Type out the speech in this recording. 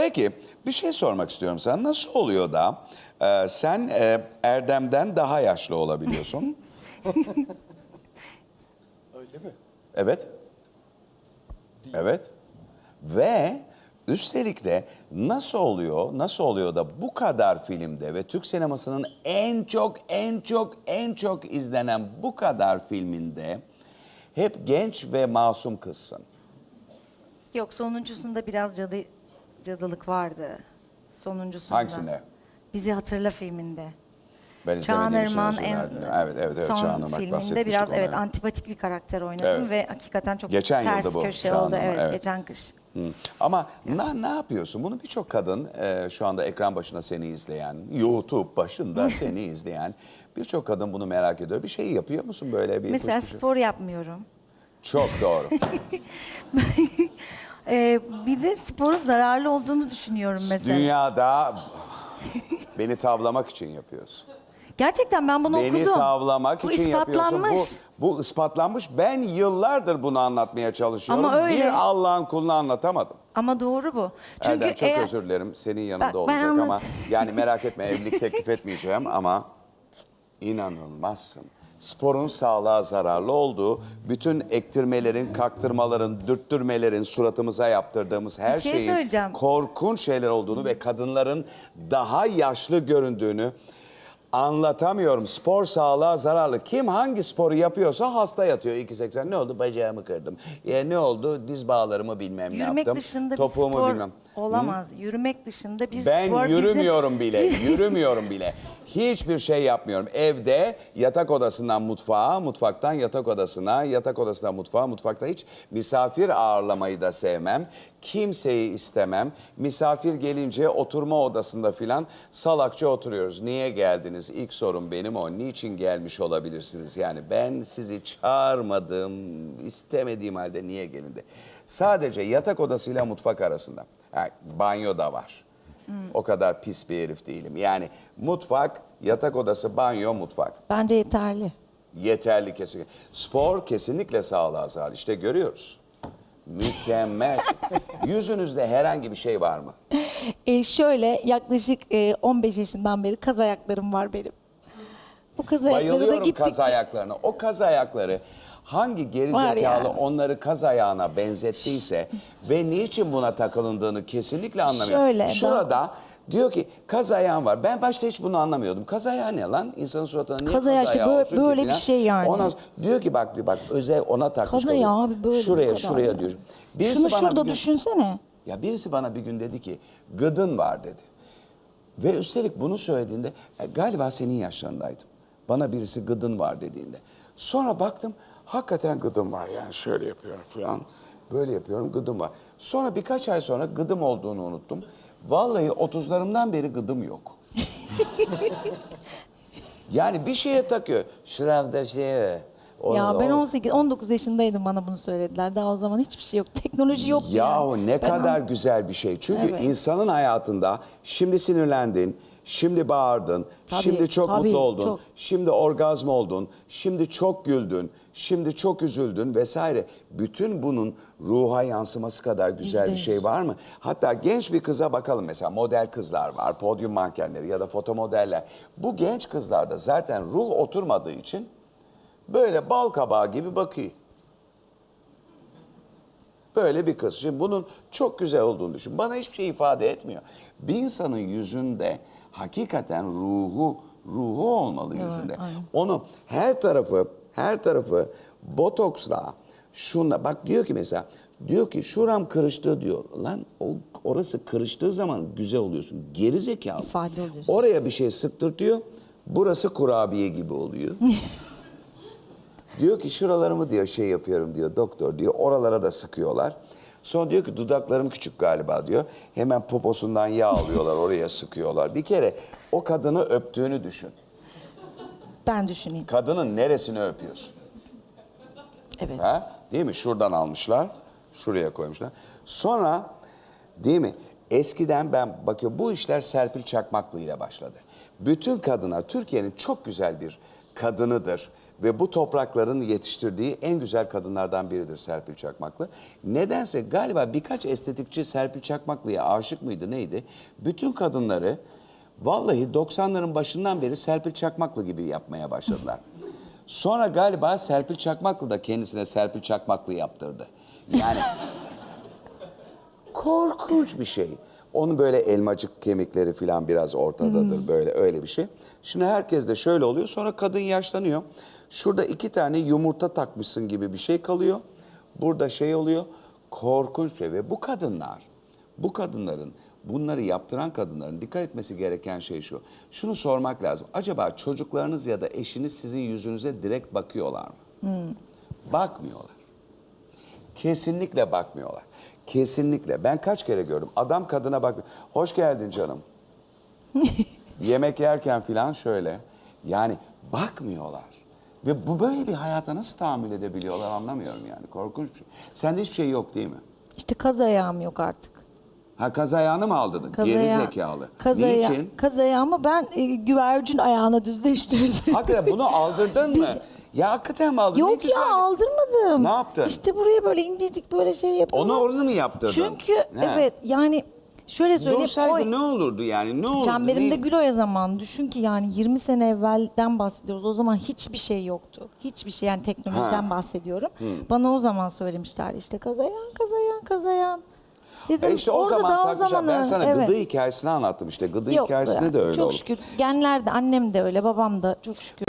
Peki bir şey sormak istiyorum sana. Nasıl oluyor da e, sen e, Erdem'den daha yaşlı olabiliyorsun? Öyle mi? Evet. Evet. Ve üstelik de nasıl oluyor, nasıl oluyor da bu kadar filmde ve Türk sinemasının en çok, en çok, en çok izlenen bu kadar filminde hep genç ve masum kızsın. Yok sonuncusunda biraz cadı, cadılık vardı. Sonuncusunda. Hangisinde? Bizi Hatırla filminde. Ben Çağan izlemediğim için Irmak'ın özür en dilerim. Evet, evet, evet. son Çağan Irmak filminde bahsetmiştik biraz ona, evet antipatik bir karakter oynadım Evet. ve hakikaten çok Geçen ters bu, köşe Çağan oldu. Irmak, Evet, evet. geçen kış. Hı. Ama ne, ne yapıyorsun? Bunu birçok kadın e, şu anda ekran başında seni izleyen, YouTube başında seni izleyen birçok kadın bunu merak ediyor. Bir şey yapıyor musun böyle bir Mesela spor yapmıyorum. Çok doğru. Ee, bir de sporun zararlı olduğunu düşünüyorum mesela. Dünyada beni tavlamak için yapıyorsun. Gerçekten ben bunu Beni okudum. tavlamak Bu için yapıyorsun. ispatlanmış. Bu, bu ispatlanmış. Ben yıllardır bunu anlatmaya çalışıyorum. Ama öyle. Bir Allah'ın kuluna anlatamadım. Ama doğru bu. Çünkü Erdem çok eğer- özür dilerim. Senin yanında ben olacak anladım. ama yani merak etme evlilik teklif etmeyeceğim ama inanılmazsın. Sporun sağlığa zararlı olduğu, bütün ektirmelerin, kaktırmaların, dürttürmelerin, suratımıza yaptırdığımız her Bir şey şeyin söyleyeceğim. korkunç şeyler olduğunu ve kadınların daha yaşlı göründüğünü anlatamıyorum. Spor sağlığa zararlı. Kim hangi sporu yapıyorsa hasta yatıyor 2.80. Ne oldu? Bacağımı kırdım. Ya ne oldu? Diz bağlarımı bilmem ne Yürümek yaptım. dışında bir Topuğumu spor bilmem. olamaz. Yürümek dışında bir Ben spor bizim- yürümüyorum bile, yürümüyorum bile. Hiçbir şey yapmıyorum. Evde yatak odasından mutfağa, mutfaktan yatak odasına, yatak odasından mutfağa, mutfakta hiç misafir ağırlamayı da sevmem. Kimseyi istemem. Misafir gelince oturma odasında filan salakça oturuyoruz. Niye geldiniz? İlk sorum benim o. Niçin gelmiş olabilirsiniz? Yani ben sizi çağırmadım, istemediğim halde niye gelindi? Sadece yatak odasıyla mutfak arasında. Yani banyo da var. O kadar pis bir herif değilim. Yani mutfak, yatak odası, banyo, mutfak. Bence yeterli. Yeterli kesinlikle. Spor kesinlikle sağlığa zararlı. İşte görüyoruz. Mükemmel. Yüzünüzde herhangi bir şey var mı? E, şöyle yaklaşık e, 15 yaşından beri kaz ayaklarım var benim. Bu kaz ayakları da Bayılıyorum gittikçe... kaz ayaklarına. O kaz ayakları hangi geri Var zekalı yani. onları kaz ayağına benzettiyse ve niçin buna takılındığını kesinlikle anlamıyorum. Şöyle, Şurada diyor ki kaz ayağım var. Ben başta hiç bunu anlamıyordum. Kaz ayağı ne lan? İnsanın suratına niye Kaz ayağı işte ayağı böyle- olsun ki böyle bir filan? şey yani. Ondan sonra diyor ki bak diyor bak özel ona takmış. Kaz ayağı oluyor. abi böyle bu Şuraya kadar şuraya ya. diyor. Birisi Şunu bana şurada bir gün- düşünsene. Ya birisi bana bir gün dedi ki gıdın var dedi. Ve üstelik bunu söylediğinde e, galiba senin yaşlarındaydım. Bana birisi gıdın var dediğinde. Sonra baktım hakikaten gıdım var yani şöyle yapıyorum falan. Böyle yapıyorum gıdım var. Sonra birkaç ay sonra gıdım olduğunu unuttum. Vallahi 30'larımdan beri gıdım yok. yani bir şeye takıyor. Şuramda şey. Onu- Ya ben o- 18 19 yaşındaydım bana bunu söylediler. Daha o zaman hiçbir şey yok. Teknoloji yoktu Yahu yani. ne Ben kadar güzel bir şey. Çünkü Evet. insanın hayatında şimdi sinirlendin, şimdi bağırdın, Tabii, şimdi çok tabii, mutlu oldun, çok. şimdi orgazm oldun, şimdi çok güldün, şimdi çok üzüldün vesaire. Bütün bunun ruha yansıması kadar güzel bir Yüzde şey var mı? Hatta genç bir kıza bakalım mesela model kızlar var, podyum mankenleri ya da foto modeller. Bu genç kızlarda zaten ruh oturmadığı için böyle bal kabağı gibi bakıyor. Böyle bir kız. Şimdi bunun çok güzel olduğunu düşün. Bana hiçbir şey ifade etmiyor. Bir insanın yüzünde hakikaten ruhu ruhu olmalı yüzünde. Onu her tarafı her tarafı botoksla şuna bak diyor ki mesela diyor ki şuram kırıştı diyor. Lan o orası kırıştığı zaman güzel oluyorsun. Geri zekalı. İfade oluyorsun. Oraya bir şey sıktırtıyor. Burası kurabiye gibi oluyor. Diyor ki şuralarımı diyor şey yapıyorum diyor doktor diyor. Oralara da sıkıyorlar. Sonra diyor ki dudaklarım küçük galiba diyor. Hemen poposundan yağ alıyorlar oraya sıkıyorlar. Bir kere o kadını öptüğünü düşün. Ben düşüneyim. Kadının neresini öpüyorsun? Evet. Ha? Değil mi? Şuradan almışlar. Şuraya koymuşlar. Sonra değil mi? Eskiden ben bakıyorum bu işler Serpil Çakmaklı ile başladı. Bütün kadına Türkiye'nin çok güzel bir kadınıdır Ve bu toprakların yetiştirdiği en güzel kadınlardan biridir Serpil Çakmaklı. Nedense galiba birkaç estetikçi Serpil Çakmaklı'ya aşık mıydı neydi? Bütün kadınları vallahi 90'ların başından beri Serpil Çakmaklı gibi yapmaya başladılar. Sonra galiba Serpil Çakmaklı da kendisine Serpil Çakmaklı yaptırdı. Yani korkunç bir şey. Onun böyle elmacık kemikleri falan biraz ortadadır böyle öyle bir şey. Şimdi herkes de şöyle oluyor. Sonra kadın yaşlanıyor. Şurada iki tane yumurta takmışsın gibi bir şey kalıyor. Burada şey oluyor. Korkunç şey. Ve bu kadınlar, bu kadınların, bunları yaptıran kadınların dikkat etmesi gereken şey şu. Şunu sormak lazım. Acaba çocuklarınız ya da eşiniz sizin yüzünüze direkt bakıyorlar mı? Bakmıyorlar. Kesinlikle bakmıyorlar. Kesinlikle. Ben kaç kere gördüm. Adam kadına bak. Hoş geldin canım. Yemek yerken falan şöyle. Yani bakmıyorlar. Ve bu böyle bir hayata nasıl tahammül edebiliyorlar anlamıyorum yani. Korkunç bir şey. Sende hiçbir şey yok değil mi? İşte kaz ayağım yok artık. Ha kaz ayağını mı aldırdın? Kaz Geri ayağı- zekalı. Kaz ayağı- Niçin? Kaz ayağımı ben e, güvercin ayağına düzleştirdim. Hakikaten bunu aldırdın mı? Ya hakikaten mi aldırdın? Ne Yok güzel. ya aldırmadım. Ne yaptın? İşte buraya böyle incecik böyle şey yapıyorum. Onu orada mı yaptırdın? Çünkü He. evet yani şöyle söyleyeyim. Dursaydı o- ne olurdu yani? Ne olurdu? Çemberimde Ne- Gülo'ya zaman düşün ki yani 20 sene evvelden bahsediyoruz. O zaman hiçbir şey yoktu. Hiçbir şey yani teknolojiden Ha. bahsediyorum. Bana o zaman söylemişlerdi işte kazayan kazayan kazayan. Dedim E işte o zaman daha o zaman Ben sana evet. gıdı hikayesini anlattım işte. Gıdı Yok, hikayesinde yani de öyle Çok oldu. şükür genlerde annem de öyle babam da çok şükür.